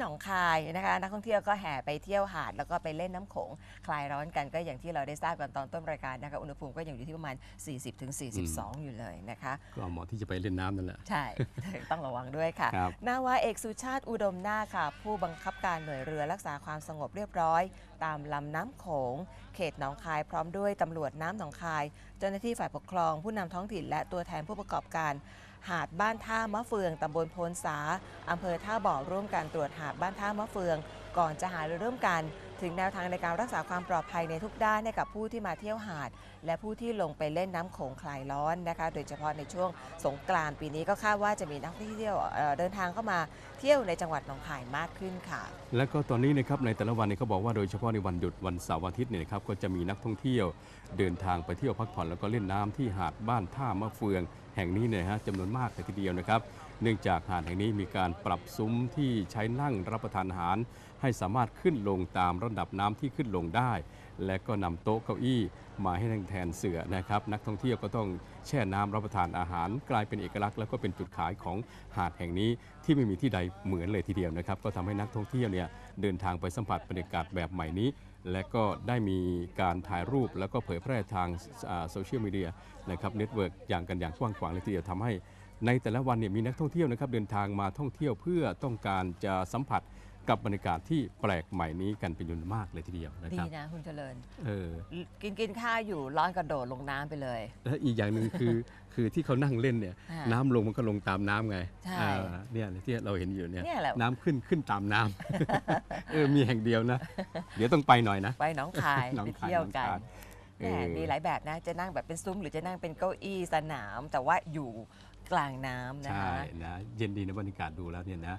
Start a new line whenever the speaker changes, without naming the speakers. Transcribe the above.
หนองคายนะคะ นักท่องเที่ยวก็แห่ไปเที่ยวหาด แล้วก็ไปเล่นน้ำโขงคลายร้อนกันก็อย่างที่เราได้ทราบกันตอนต้นรายการนะคะอุณหภูมิก็ยังอยู่ที่ประมาณ 40-42 อยู่เลยนะคะ
ก็เหมาะที่จะไปเล่นน้ำนั่นแหละ
ใช่ ต้องระวังด้วยค่ะ
ครับ
นาวาเอกสุชาติอุดมนาคค่ะ ผู้บังคับการหน่วยเรือรักษาความสงบเรียบร้อย ตามลำน้ำโขง เขตหนองคายพร้อมด้วยตำรวจน้ำหนองคาย เจ้าหน้าที่ฝ่ายปกครองผู้นำท้องถิ่นและตัวแทนผู้ประกอบการ หาดบ้านท่ามะเฟืองตำบลโพนสาอำเภอท่าบ่อร่วมกันตรวจหาดบ้านท่ามะเฟือง ก่อนจะหารือร่วมกัน ถึงแนวทางในการรักษาความปลอดภัยในทุกด้านให้กับผู้ที่มาเที่ยวหาด และผู้ที่ลงไปเล่นน้ำโขงคลายร้อนนะคะ โดยเฉพาะในช่วงสงกรานต์ปีนี้ก็คาดว่าจะมีนักท่องเที่ยวเเดินทางเข้ามาเที่ยวในจังหวัดหนองคายมากขึ้นค่ะ
แล้วก็ตอนนี้นะครับในแต่ละวันเนี่ยเขาบอกว่าโดยเฉพาะในวันหยุดวันเสาร์อาทิตย์เนี่ยนะครับก็จะมีนักท่องเที่ยว เดินทางไปเที่ยวพักผ่อนแล้วก็เล่นน้ำที่หาดบ้านท่ามะเฟือง แห่งนี้เนี่ยฮะจำนวนมากเลยทีเดียวนะครับ เนื่องจากหาดแห่งนี้มีการปรับซุ้มที่ใช้นั่งรับประทานอาหาร ให้สามารถขึ้นลงตามระดับน้ำที่ขึ้นลงได้ และก็นำโต๊ะเก้าอี้มาให้แทนเสือนะครับ นักท่องเที่ยวก็ต้องแช่น้ำรับประทานอาหาร กลายเป็นเอกลักษณ์แล้วก็เป็นจุดขายของหาดแห่งนี้ที่ไม่มีที่ใดเหมือนเลยทีเดียวนะครับ ก็ทำให้นักท่องเที่ยวเนี่ยเดินทางไปสัมผัสบรรยากาศแบบใหม่นี้ และก็ได้มีการถ่ายรูปแล้วก็เผยแพร่ทางโซเชียลมีเดียนะครับเน็ตเวิร์กอย่างกันอย่างกว้างขวางเลยทีเดียวทำให้ในแต่ละวันเนี่ยมีนักท่องเที่ยวนะครับเดินทางมาท่องเที่ยวเพื่อต้องการจะสัมผัส กับบรรยากาศที่แปลกใหม่นี้กันเป็นจำนวนมากเลยทีเดียวนะ
ดี
ครับ
นะคุณเจริญ
เออ
กินกินข้าวอยู่ร้อนกระโดดลงน้ำไปเลย
และอีกอย่างหนึ่งคือ คือที่เขานั่งเล่นเนี่ย
อ่า
น้ำลงมันก็ลงตามน้ำไง
ใช่
อ่าเนี่ยที่เราเห็นอยู่เนี่ย
เนี่ยแหละ
น้ำขึ้นขึ้นตามน้ำ เออมีแห่งเดียวนะ เดี๋ยวต้องไปหน่อยนะ
ไปหนองคาย
หนอง
ไป
คาย
เที่ยวกัน
หนองคาย
แหมมีหลายแบบนะ จะนั่งแบบเป็นซุ้มหรือจะนั่งเป็นเก้าอี้สนาม แต่ว่าอยู่กลางน้ำนะ
ใช่
คะ
นะเย็นดีนะบรรยากาศดูแล้วเนี่ยนะ